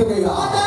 就这个啊。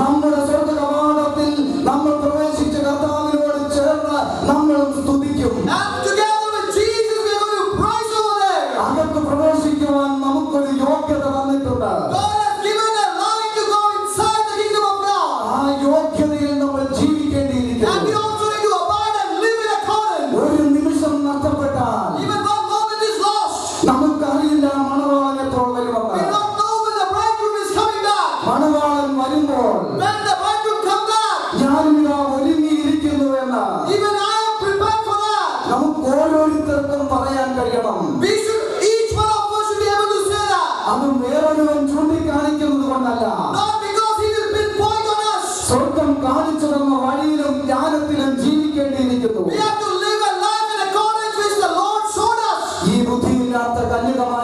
মোহাম্মদ എന്നും പറയാൻ കഴിയണം. അത് വേറൊരുവൻ ചൂണ്ടിക്കാണിക്കുന്നത് കൊണ്ടല്ല. സ്വർഗം കാണിച്ചു തന്ന വഴിയിലും ധ്യാനത്തിലും ജീവിക്കേണ്ടിയിരിക്കുന്നു. ഈ ബുദ്ധിയില്ലാത്ത കന്യകമാർ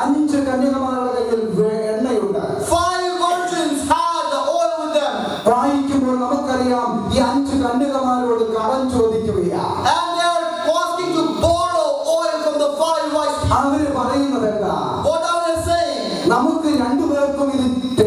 അഞ്ച് കന്യകമാരുടെ കയ്യിൽ എണ്ണയുണ്ട് Five virgins had the oil with them. വായിക്കുമ്പോൾ നമുക്കറിയാം ഈ അഞ്ച് കന്യകമാരോട് കടം ചോദിക്കുകയാണ് And they are asking to borrow oil from the five wise. അവർ പറയുന്നത് എന്താ What are they saying? നമുക്ക് രണ്ടുപേർക്കും ഇത്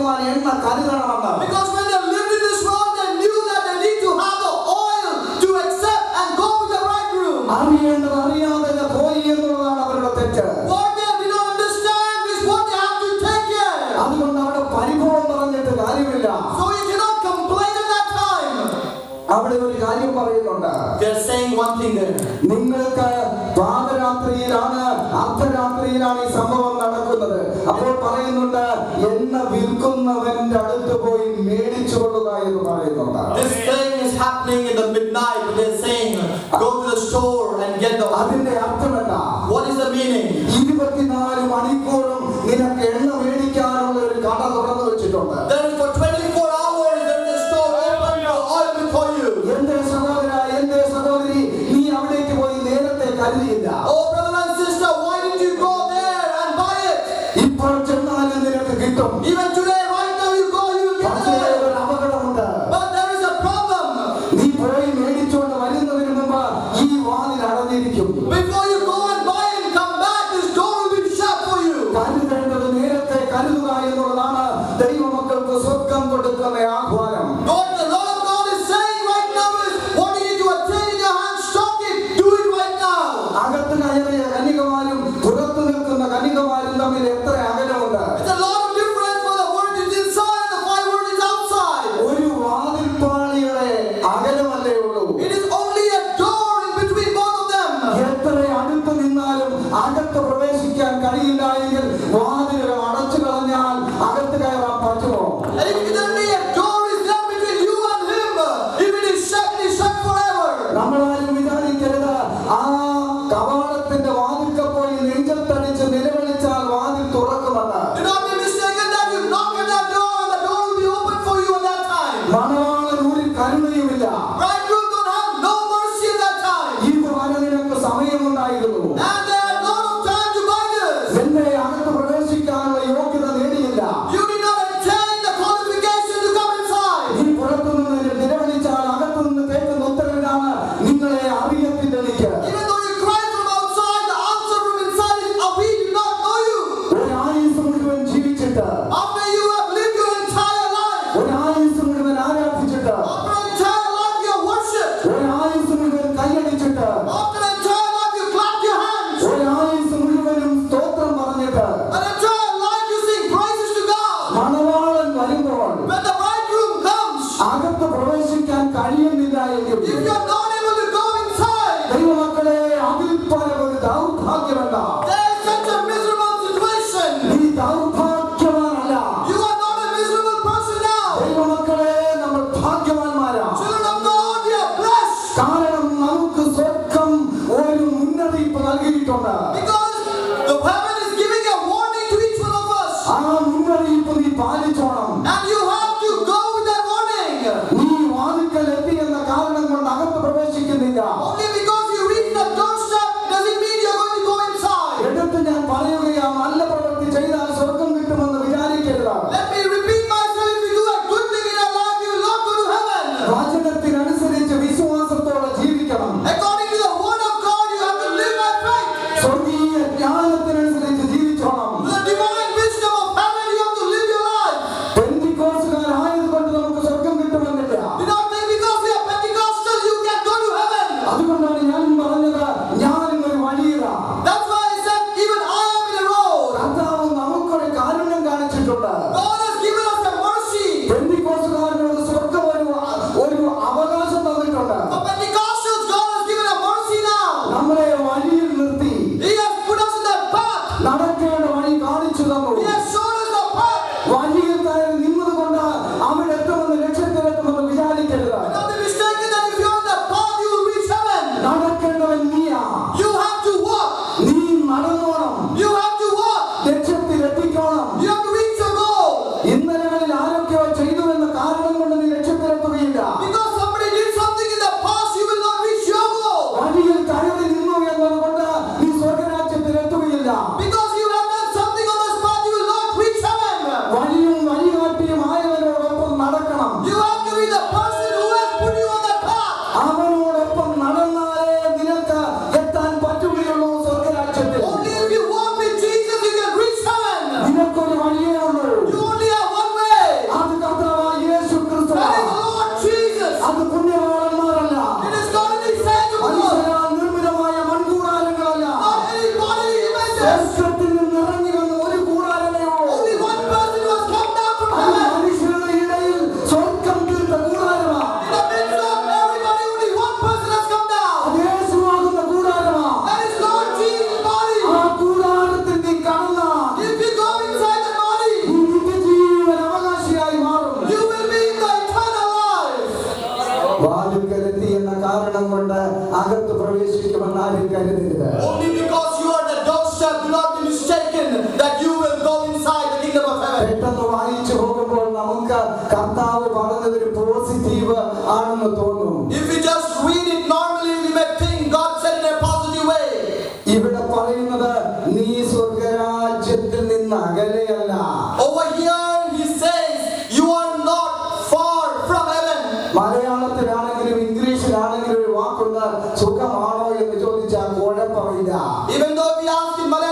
ಬದುಕುವವನ ಹೆಣ್ಣ ಕಲಿಗಣವನ್ನ because when they lived in this world they knew that they need to have the oil to accept and go with the bridegroom അറിയേണ്ടത് അറിയാതെ പോയി എന്നുള്ളതാണ് അവരുടെ തെറ്റ് what they did not understand is what they have to take care അതുകൊണ്ട് അവിടെ പരിഭവം പറഞ്ഞിട്ട് കാര്യമില്ല so you cannot complain at that time അവിടെ ഒരു കാര്യം പറയുന്നുണ്ട് they are saying one thing there നിങ്ങൾക്ക് പാതരാത്രിയിലാണ് അർദ്ധരാത്രിയിലാണ് ഈ സംഭവം നടക്കുന്നത് പറയുന്നുണ്ട് എണ്ണ വിൽക്കുന്നവന്റെ അടുത്ത് പോയി മേടിച്ചു കൊള്ളുക എന്ന് പറയുന്നുണ്ട് This thing is happening in the midnight. They're saying, go to the store and get the. അതിന്റെ അർത്ഥം എന്താ? What is the meaning? 24 മണിക്കൂറും നിനക്ക് എണ്ണ മേടിക്കാനുള്ള ഒരു കട തുറന്നു വെച്ചിട്ടുണ്ട്. There is for 24 hours there is a store open for oil for you. എന്റെ സഹോദര എന്റെ സഹോദരി നീ അവിടേക്ക് പോയി നേരത്തെ കരുതി And if you a door is not between you and him, if it is shut, it is shut forever. നമ്മളാരും വിധാനിക്കരുത് ആ കവാടത്തിന്റെ വാതിൽക്ക് പോയി നെഞ്ചൽ തടിച്ച് നിലവിളിച്ചാൽ വാതിൽ തുറക്കുമെന്ന് മണവാളൻ ഒരു കരുണയുമില്ല നിങ്ങളെ పాలించడం വാതിൽക്കലെത്തി എന്ന കാരണം കൊണ്ട് അകത്ത് പ്രവേശിക്കുമെന്ന് ആരും കരുതരുത്. പെട്ടെന്ന് വായിച്ചു പോകുമ്പോൾ നമുക്ക് കർത്താവ് പറഞ്ഞത് ഒരു പോസിറ്റീവ് ആണെന്ന് തോന്നും. ഇവിടെ പറയുന്നത് നീ സ്വർഗരാജ്യത്തിൽ നിന്ന് അകലെയല്ല. Even though we ask in Malay